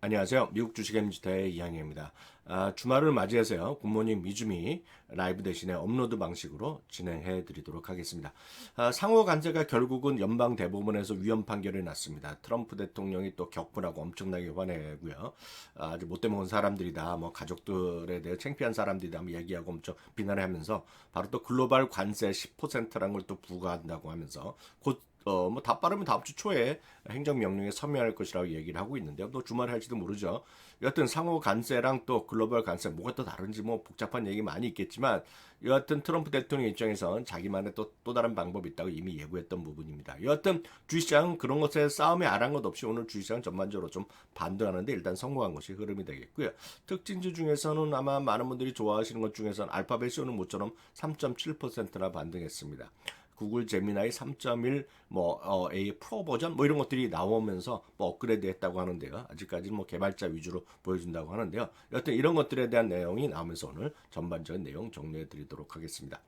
안녕하세요. 미국 주식앤지터의 이항희입니다. 아, 주말을 맞이해서요. 굿모닝 미주미 라이브 대신에 업로드 방식으로 진행해 드리도록 하겠습니다. 아, 상호 관세가 결국은 연방 대법원에서 위헌 판결이 났습니다. 트럼프 대통령이 또 격분하고 엄청나게 화내고요. 아, 아주 못돼 먹은 사람들이다. 뭐 가족들에 대해 창피한 사람들이다. 뭐 얘기하고 엄청 비난하면서 바로 또 글로벌 관세 10%라는 걸 또 부과한다고 하면서 곧 어, 뭐, 다 빠르면 다음 주 초에 행정명령에 서명할 것이라고 얘기를 하고 있는데요. 또 주말에 할지도 모르죠. 여하튼 상호 관세랑 또 글로벌 관세 뭐가 또 다른지 뭐 복잡한 얘기 많이 있겠지만 여하튼 트럼프 대통령 입장에선 자기만의 또, 또 다른 방법이 있다고 이미 예고했던 부분입니다. 여하튼 주식시장은 그런 것에 싸움에 안한것 없이 오늘 주식시장 전반적으로 좀 반등하는데 일단 성공한 것이 흐름이 되겠고요. 특징주 중에서는 아마 많은 분들이 좋아하시는 것 중에서는 알파벳이 오늘 모처럼 3.7%나 반등했습니다. 구글 제미나이 3.1뭐 어, A 프로 버전 뭐 이런 것들이 나오면서 뭐 업그레이드 했다고 하는데요. 아직까지는 뭐 개발자 위주로 보여준다고 하는데요. 여튼 이런 것들에 대한 내용이 나오면서 오늘 전반적인 내용 정리해 드리도록 하겠습니다.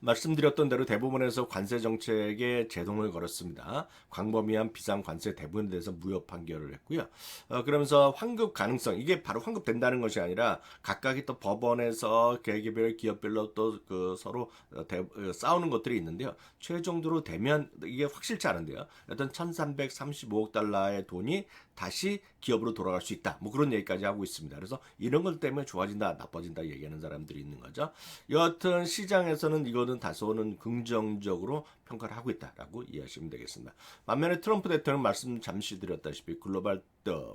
말씀드렸던 대로 대부분에서 관세 정책에 제동을 걸었습니다. 광범위한 비상 관세 대부분에 대해서 무효 판결을 했고요. 어, 그러면서 환급 가능성 이게 바로 환급된다는 것이 아니라 각각이 또 법원에서 개개별 기업별로 또 그 서로 대, 어, 싸우는 것들이 있는데요. 최종적으로 되면 이게 확실치 않은데요. 어떤 1,335억 달러의 돈이 다시 기업으로 돌아갈 수 있다. 뭐 그런 얘기까지 하고 있습니다. 그래서 이런 것 때문에 좋아진다, 나빠진다 얘기하는 사람들이 있는 거죠. 여하튼 시장에서는 이거는 다소는 긍정적으로 평가를 하고 있다라고 이해하시면 되겠습니다. 반면에 트럼프 대통령 말씀 잠시 드렸다시피 글로벌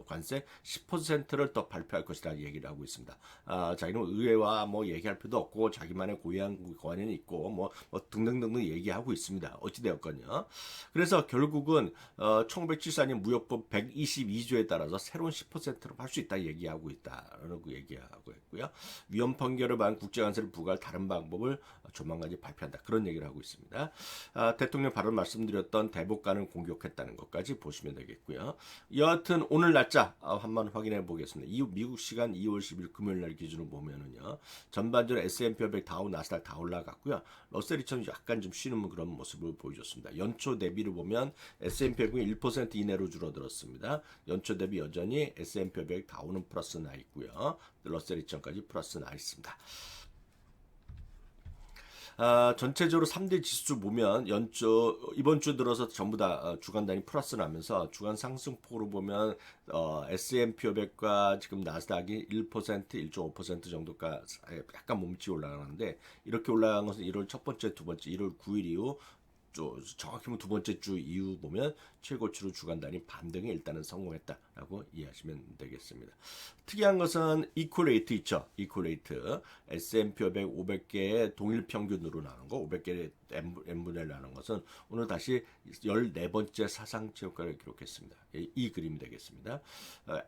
관세 10%를 더 발표할 것이라 얘기를 하고 있습니다. 아, 자기는 의회와 뭐 얘기할 필요도 없고 자기만의 고유한 권한이 있고 뭐, 뭐 등등등등 얘기하고 있습니다. 어찌되었건요. 그래서 결국은 어, 1974년 무역법 122조에 따라서 새로운 10%로 할 수 있다 얘기하고 있다라고 얘기하고 있고요. 위헌 판결을 받은 국제관세를 부과할 다른 방법을 조만간 발표한다 그런 얘기를 하고 있습니다. 아, 대통령 발언 말씀드렸던 대북간을 공격했다는 것까지 보시면 되겠고요. 여하튼 오늘 날짜 아, 한번 확인해 보겠습니다. 이 미국 시간 2월 10일 금요일 날 기준으로 보면은요. 전반적으로 S&P 500 다우 나스닥 다 올라갔고요. 러셀 2000이 약간 좀 쉬는 그런 모습을 보여줬습니다. 연초 대비를 보면 S&P 500은 1% 이내로 줄어들었습니다. 연초 대비 여전히 S&P 500 다우는 플러스 나 있고요. 러셀 2000까지 플러스 나 있습니다. 아, 전체적으로 3대 지수 보면 연초 이번 주 들어서 전부 다 어, 주간 단위 플러스 나면서 주간 상승폭으로 보면 어, S&P 500과 지금 나스닥이 1% 1.5% 정도가 약간 몸치 올라가는데 이렇게 올라간 것은 1월 첫 번째, 두 번째, 1월 9일 이후 정확히 두 번째 주 이후 보면 최고치로 주간 단위 반등에 일단은 성공했다라고 이해하시면 되겠습니다. 특이한 것은 이퀄레이트 있죠. 이퀄레이트 S&P 500 500개의 동일 평균으로 나눈 거 500개의 n분의 1 나눈 것은 오늘 다시 14번째 사상 최고가를 기록했습니다. 이 그림이 되겠습니다.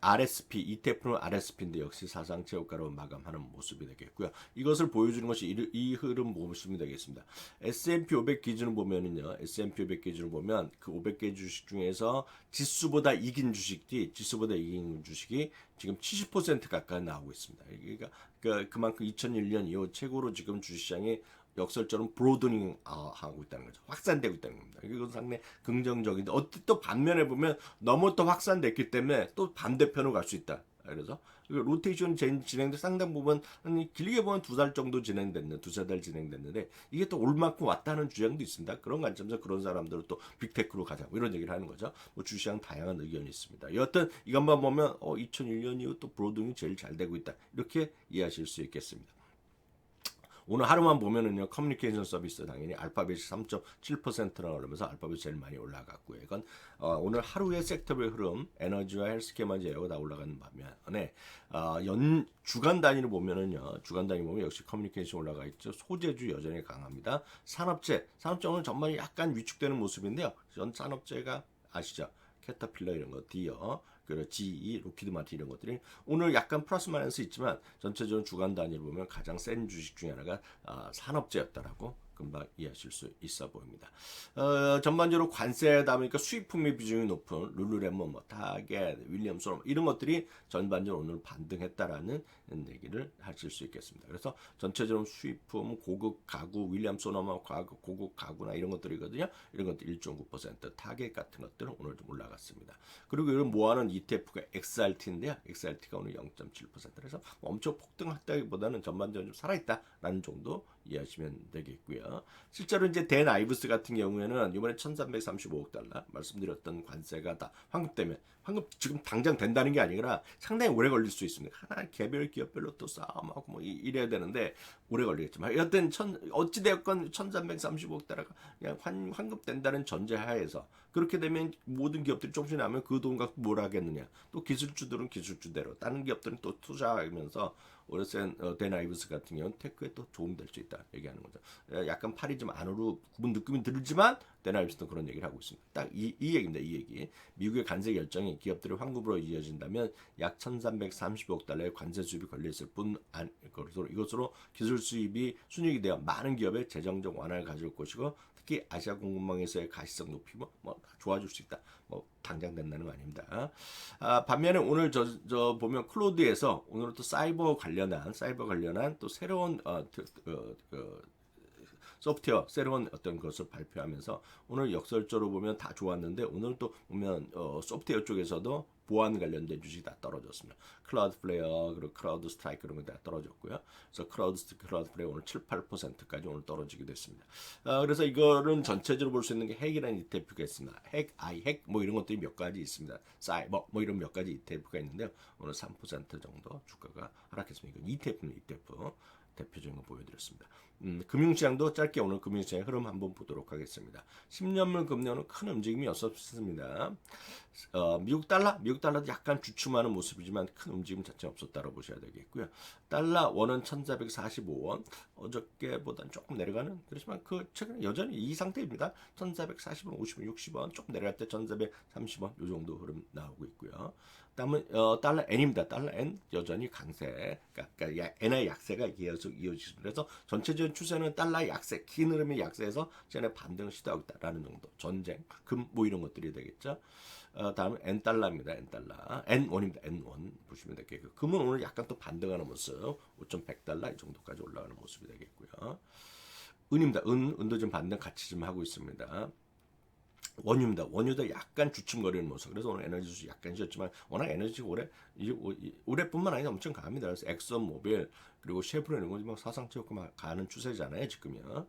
RSP ETF는 RSP인데 역시 사상 최고가로 마감하는 모습이 되겠고요. 이것을 보여주는 것이 이, 이 흐름 보시면 되겠습니다. S&P 500 기준을 보면 은요. S&P 500 기준을 보면 그 500개 주식 중에서 지수보다 이긴 주식이 지수보다 이긴 주식이 지금 70% 가까이 나오고 있습니다. 그러니까 그, 그만큼 2001년 이후 최고로 지금 주식시장이 역설적으로 브로드닝 하고 있다는 거죠. 확산되고 있다는 겁니다. 이건 상당히 긍정적인데 어또 반면에 보면 너무 또 확산됐기 때문에 또 반대편으로 갈 수 있다. 그래서 로테이션 진행도 상당 부분 길게 보면 두 달 정도 진행됐는 두세 달 진행됐는데 이게 또 올 만큼 왔다는 주장도 있습니다. 그런 관점에서 그런 사람들은 또 빅테크로 가자 뭐 이런 얘기를 하는 거죠. 뭐 주시장 다양한 의견이 있습니다. 여하튼 이것만 보면 어 2001년 이후 또 브로딩이 제일 잘 되고 있다 이렇게 이해하실 수 있겠습니다. 오늘 하루만 보면은요 커뮤니케이션 서비스 당연히 알파벳이 3.7%나 오르면서 알파벳이 제일 많이 올라갔고요. 이건 어, 오늘 하루의 섹터별 흐름 에너지와 헬스케어만 제외하고 다 올라가는 반면에 어, 연 주간 단위를 보면은요 주간 단위 보면 역시 커뮤니케이션 올라가 있죠. 소재주 여전히 강합니다. 산업재 산업재 오늘 전반이 약간 위축되는 모습인데요. 전 산업재가 아시죠? 캐터필러 이런 거, 디어, 그리고 GE, 로키드 마틴 이런 것들이 오늘 약간 플러스 마이너스 있지만 전체적으로 주간 단위로 보면 가장 센 주식 중에 하나가 아, 산업재였다라고 그 금방 이해하실 수 있어 보입니다. 어, 전반적으로 관세다 보니까 수입품의 비중이 높은 룰루레몬, 뭐 타겟, 윌리엄 소롬 이런 것들이 전반적으로 오늘 반등했다라는 얘기를 하실 수 있겠습니다. 그래서 전체적으로 수입품, 고급 가구, 윌리엄 소노마 가구, 고급 가구나 이런 것들이거든요. 이런 것들 1.9% 타겟 같은 것들은 오늘 좀 올라갔습니다. 그리고 이걸 모아놓은 ETF가 XRT인데요. XRT가 오늘 0.7% 그래서 엄청 폭등했다기보다는 전반적으로 좀 살아있다라는 정도 이해하시면 되겠고요. 실제로 이제 댄 아이브스 같은 경우에는 이번에 1,335억 달러 말씀드렸던 관세가 다 환급되면 환급 지금 당장 된다는 게 아니라 상당히 오래 걸릴 수 있습니다. 하나 개별 기업별로 또 싸움하고 뭐 이- 이래야 되는데 오래 걸리겠지만 여튼 천 어찌 되었건 1,335억 달러가 그냥 환 환급된다는 전제하에서 그렇게 되면 모든 기업들이 조금씩 나면 그 돈 갖고 뭘 하겠느냐. 또 기술주들은 기술주대로 다른 기업들은 또 투자하면서 오래센 어, 데나이브스 같은 경우는 테크에 또 도움 될수 있다 얘기하는 거죠. 에, 약간 팔이 좀 안으로 굽은 느낌이 들지만 데나이브스는 그런 얘기를 하고 있습니다. 딱 이 이 얘기입니다. 이 얘기. 미국의 관세 결정이 기업들의 환급으로 이어진다면 약 1,330억 달러의 관세 수입이 걸려 있을 뿐 안, 그것으로 이것으로 기술 수입이 순이익이 되어 많은 기업의 재정적 완화를 가져올 것이고 특히 아시아 공급망에서의 가시성 높이 뭐, 뭐 좋아질 수 있다. 뭐 당장 된다는 거 아닙니다. 아, 반면에 오늘 저, 저 보면 클로드에서 오늘은 또 사이버 관련한 사이버 관련한 또 새로운 어, 그, 그, 그, 소프트웨어 새로운 어떤 것을 발표하면서 오늘 역설적으로 보면 다 좋았는데 오늘 또 보면 어, 소프트웨어 쪽에서도 보안 관련된 주식이 다 떨어졌습니다. 클라우드 플레이어 그리고 클라우드 스트라이크 이런 거 다 떨어졌고요. 그래서 클라우드 클라우드 플레이어 오늘 7, 8%까지 오늘 떨어지게 됐습니다. 아, 그래서 이거는 전체적으로 볼 수 있는 게 핵이라는 ETF가 있습니다. 핵, 아이 핵 뭐 이런 것들이 몇 가지 있습니다. 사이버 뭐 이런 몇 가지 ETF가 있는데요. 오늘 3% 정도 주가가 하락했습니다. ETF는 ETF. 대표적인 거 보여드렸습니다. 음, 금융시장도 짧게 오늘 금융시장의 흐름 한번 보도록 하겠습니다. 10년물 금리는 큰 움직임이 없었습니다. 어, 미국 달러, 미국 달러도 약간 주춤하는 모습이지만 큰 움직임 자체 없었다고 보셔야 되겠고요. 달러 원은 1,445원, 어저께보다는 조금 내려가는 그렇지만 그 최근에 여전히 이 상태입니다. 1,440원, 50원, 60원, 조금 내려갈 때 1,430원 이 정도 흐름 나오고 있고요. 다음은 어, 달러 N입니다. 달러 N 여전히 강세, 그러니까 야- 엔의 약세가 계속 이어지습니다. 그래서 전체적인 추세는 달러 약세, 긴 흐름의 약세에서 전에 반등을 시도하고 있다라는 정도. 전쟁, 금 뭐 이런 것들이 되겠죠. 어, 다음은 N 달러입니다. N 달러, N1입니다. N1 보시면 되겠고, 금은 오늘 약간 또 반등하는 모습, 5.100달러 이 정도까지 올라가는 모습이 되겠고요. 은입니다. 은, 은도 좀 반등 같이 좀 하고 있습니다. 원유입니다. 원유도 약간 주춤거리는 모습. 그래서 오늘 에너지 수치 약간 쉬었지만 워낙 에너지 올해 올해뿐만 아니라 엄청 강합니다. 그래서 엑선 모빌 그리고 셰프론 이런 거막 사상 최고가 막 가는 추세잖아요. 지금요.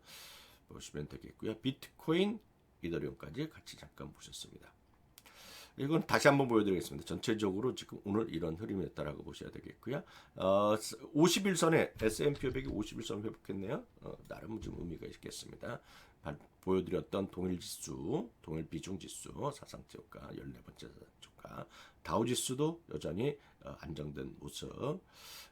보시면 되겠고요. 비트코인, 이더리움까지 같이 잠깐 보셨습니다. 이건 다시 한번 보여드리겠습니다. 전체적으로 지금 오늘 이런 흐름이었다라고 보셔야 되겠고요. 어, 51선에 S&P 500이 51선 회복했네요. 어, 나름 좀 의미가 있겠습니다. 발- 보여드렸던 동일 지수, 동일 비중 지수, 사상 최고가 14번째 사상 최고가, 다우 지수도 여전히 어, 안정된 모습.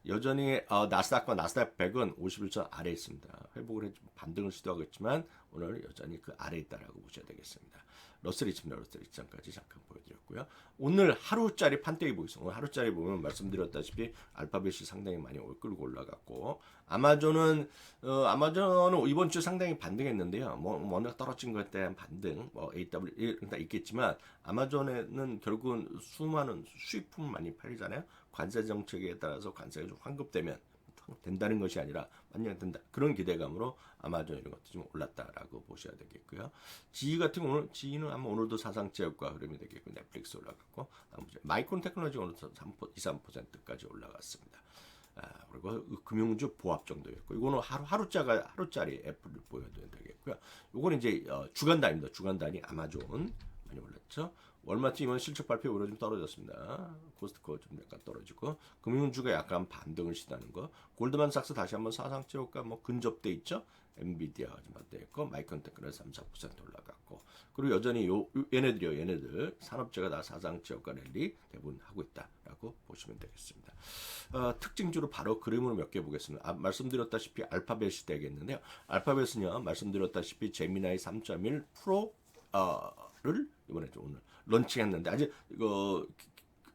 여전히 어, 나스닥과 나스닥 100은 51선 아래에 있습니다. 회복을 해 반등을 시도하고 있지만 오늘 여전히 그 아래에 있다라고 보셔야 되겠습니다. 러셀 2천 러셀 2천까지 잠깐 보여드렸고요. 오늘 하루짜리 판때기 보겠습니다. 오늘 하루짜리 보면 말씀드렸다시피 알파벳이 상당히 많이 올- 끌고 올라갔고 아마존은 어, 아마존은 이번 주 상당히 반등했는데요. 뭐 뭔가 떨어진 것에 대한 반등, 뭐 AW 다 있겠지만 아마존에는 결국은 수많은 수입품 많이 팔리잖아요. 관세 정책에 따라서 관세가 좀 환급되면 된다는 것이 아니라 만약 된다 그런 기대감으로 아마존 이런 것도 좀 올랐다라고 보셔야 되겠고요. 지이 같은 경우는 지이는 아마 오늘도 사상체육과 흐름이 되겠고 넷플릭스 올라갔고 마이크론 테크놀로지 오늘 3, 2, 3%까지 올라갔습니다. 아, 그리고 그 금융주 보합 정도였고 이거는 하루 하루짜가 하루짜리 애플을 보여드려야 되겠고요. 이거는 이제 어, 주간 단위입니다. 주간 단위 아마존 많이 올랐죠. 월마트 이번 실적 발표 오히려 좀 떨어졌습니다. 코스트코 좀 약간 떨어지고 금융주가 약간 반등을 시도하는 거. 골드만삭스 다시 한번 사상체육과 뭐 근접돼 있죠. 엔비디아가 좀 맞대 있고 마이크론 테크는 3, 4% 올라갔고 그리고 여전히 요, 요 얘네들이요 얘네들 산업재가 다 사상체육과 랠리 대부분 하고 있다라고 보시면 되겠습니다. 어, 특징주로 바로 그림으로 몇 개 보겠습니다. 아, 말씀드렸다시피 알파벳이 되겠는데요. 알파벳은요 말씀드렸다시피 제미나이 3.1 프로를 이번에 좀 오늘 런칭했는데 아직 이거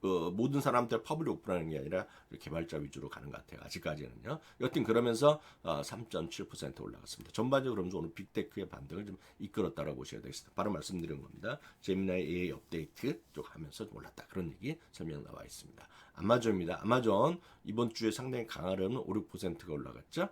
어, 모든 사람한테 퍼블릭 오픈하는 게 아니라 개발자 위주로 가는 것 같아요. 아직까지는요. 여튼 그러면서 어, 3.7% 올라갔습니다. 전반적으로 오늘 빅테크의 반등을 좀 이끌었다고 보셔야 되겠습니다. 바로 말씀드린 겁니다. 제미나이 AI 업데이트 쪽 하면서 올랐다. 그런 얘기 설명 나와 있습니다. 아마존입니다. 아마존 이번 주에 상당히 강하려는 5, 6%가 올라갔죠.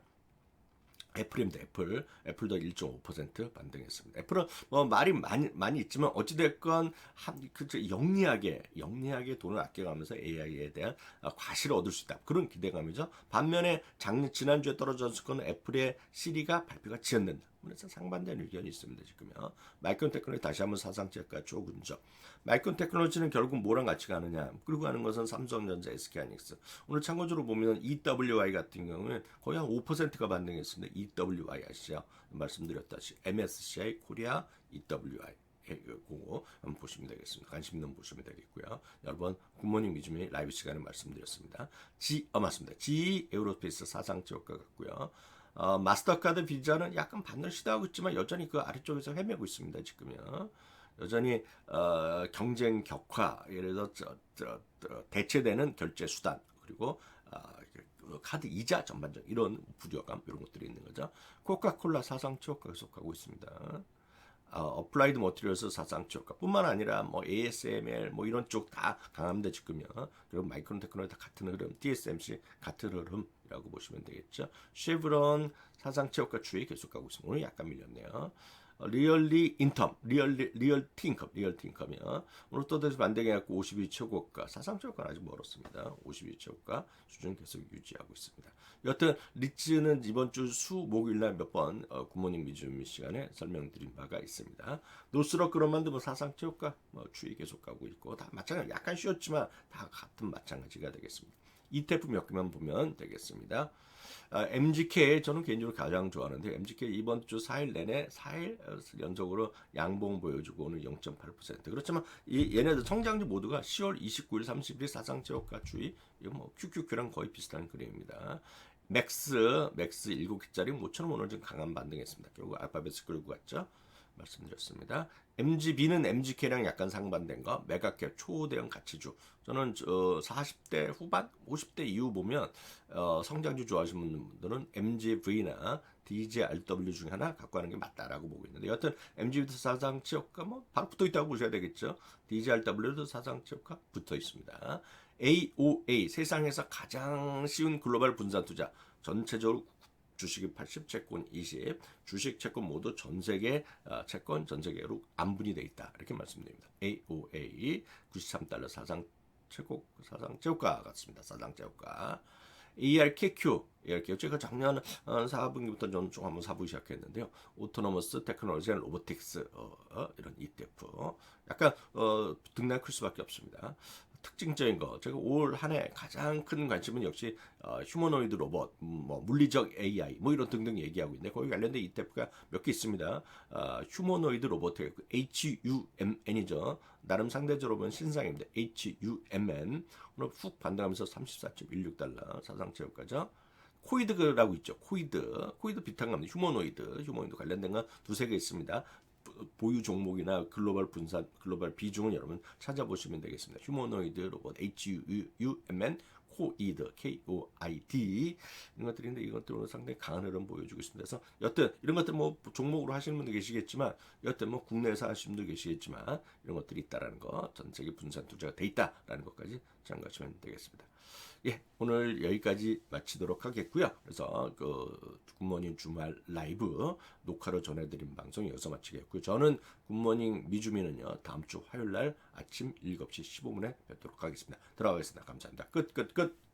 애플입니다. 애플. 애플도 1.5% 반등했습니다. 애플은 뭐 말이 많이 많이 있지만 어찌 됐건 한 그저 영리하게 영리하게 돈을 아껴가면서 AI에 대한 아, 과실을 얻을 수 있다. 그런 기대감이죠. 반면에 작 지난주에 떨어졌을 건 애플의 시리가 발표가 지연된다. 그래서 상반된 의견이 있습니다. 지금요. 마이크론 테크놀로지 다시 한번 사상제가 조근죠. 마이크론 테크놀로지는 결국 뭐랑 같이 가느냐. 끌고 가는 것은 삼성전자, SK하이닉스. 오늘 참고적으로 보면 EWI 같은 경우는 거의 한 5%가 반등했습니다. EWI 아시죠? 말씀드렸다시 MSCI 코리아 EWI. 그거 한번 보시면 되겠습니다. 관심 있는 보시면 되겠고요. 여러분 굿모닝 미주미 라이브 시간에 말씀드렸습니다. G, 어 맞습니다. G 에우로스페이스 사상지효과 같고요. 어, 마스터카드 비자는 약간 반등 시도하고 있지만 여전히 그 아래쪽에서 헤매고 있습니다. 지금요. 여전히 어, 경쟁 격화, 예를 들어 저, 저, 저, 대체되는 결제 수단 그리고 어, 그 카드 이자 전반적 이런 부족감 이런 것들이 있는 거죠. 코카콜라 사상 추억과 계속하고 있습니다. 어, 어플라이드 머티리얼스 사상 추억과뿐만 아니라 뭐 ASML 뭐 이런 쪽 다 강합니다 지금요. 그리고 마이크론 테크놀로지 다 같은 흐름, TSMC 같은 흐름이라고 보시면 되겠죠. 쉐브론 사상 체육과 주에 계속하고 있습니다. 오늘 약간 밀렸네요. 어, 리얼리 인텀, 리얼리, 리얼티 인컴, 리얼티 인컴이요. 오늘 또 다시 반등해 갖고 52 최고가, 사상 최고가는 아직 멀었습니다. 52 최고가 수준 계속 유지하고 있습니다. 여튼 리츠는 이번 주 수, 목요일 날 몇번 어, 굿모닝 미주미 시간에 설명드린 바가 있습니다. 노스럭 그런만도 뭐 사상 최고가 뭐 추이 계속 가고 있고 다 마찬가지, 약간 쉬었지만 다 같은 마찬가지가 되겠습니다. ETF 몇 개만 보면 되겠습니다. 아, MGK 저는 개인적으로 가장 좋아하는데 MGK 이번 주 4일 내내 4일 연속으로 양봉 보여주고 오늘 0.8% 그렇지만 이 얘네들 성장주 모두가 10월 29일 30일 사상지역가 주의 이거 뭐 QQQ랑 거의 비슷한 그림입니다. 맥스 맥스 7개짜리 모처럼 오늘 좀 강한 반등했습니다. 결국 알파벳을 끌고 갔죠. 말씀드렸습니다. MGB는 MGK랑 약간 상반된 거, 메가캡 초대형 가치주. 저는 어, 40대 후반, 50대 이후 보면 어, 성장주 좋아하시는 분들은 MGV나 DJRW 중에 하나 갖고 가는 게 맞다라고 보고 있는데 여튼 MGV도 사상 취업가 뭐 바로 붙어 있다고 보셔야 되겠죠. DJRW도 사상 취업가 붙어 있습니다. AOA 세상에서 가장 쉬운 글로벌 분산 투자 전체적으로 주식이 80, 채권 20, 주식, 채권 모두 전 세계 어, 채권 전 세계로 안분이 돼 있다 이렇게 말씀드립니다. AOA 93달러 사상 최고 사상 최고가 같습니다. 사상 최고가 ARKQ, ARKQ 제가 작년 어, 4분기부터 좀, 좀 한번 사보기 시작했는데요. 오토노머스 테크놀로지 앤 로보틱스 어, 어, 이런 ETF 약간 어, 등락 클 수밖에 없습니다. 특징적인 거 제가 올 한 해 가장 큰 관심은 역시 어, 휴머노이드 로봇, 음, 뭐 물리적 AI 뭐 이런 등등 얘기하고 있는데 거기 관련된 ETF가 몇 개 있습니다. 어, 휴머노이드 로봇 HUMN이죠. 나름 상대적으로 보면 신상입니다. HUMN 오늘 훅 반등하면서 34.16달러 사상 최고가죠. 코이드라고 있죠. 코이드, 코이드 비슷한 휴머노이드, 휴머노이드 관련된 건 두세 개 있습니다. 보유 종목이나 글로벌 분산, 글로벌 비중은 여러분 찾아보시면 되겠습니다. 휴머노이드 로봇 HUMN 코이드 KOID 이런 것들인데 이것들은 상당히 강한 흐름 보여주고 있습니다. 그래서 여튼 이런 것들 뭐 종목으로 하시는 분도 계시겠지만 여튼 뭐 국내에서 하시는 분도 계시겠지만 이런 것들이 있다라는 거, 전 세계 분산 투자가 돼 있다라는 것까지 참고하시면 되겠습니다. 예, 오늘 여기까지 마치도록 하겠고요. 그래서 그 굿모닝 주말 라이브 녹화로 전해드린 방송 여기서 마치겠고요. 저는 굿모닝 미주미는요 다음 주 화요일 날 아침 7시 15분에 뵙도록 하겠습니다. 들어가겠습니다. 감사합니다. 끝, 끝, 끝.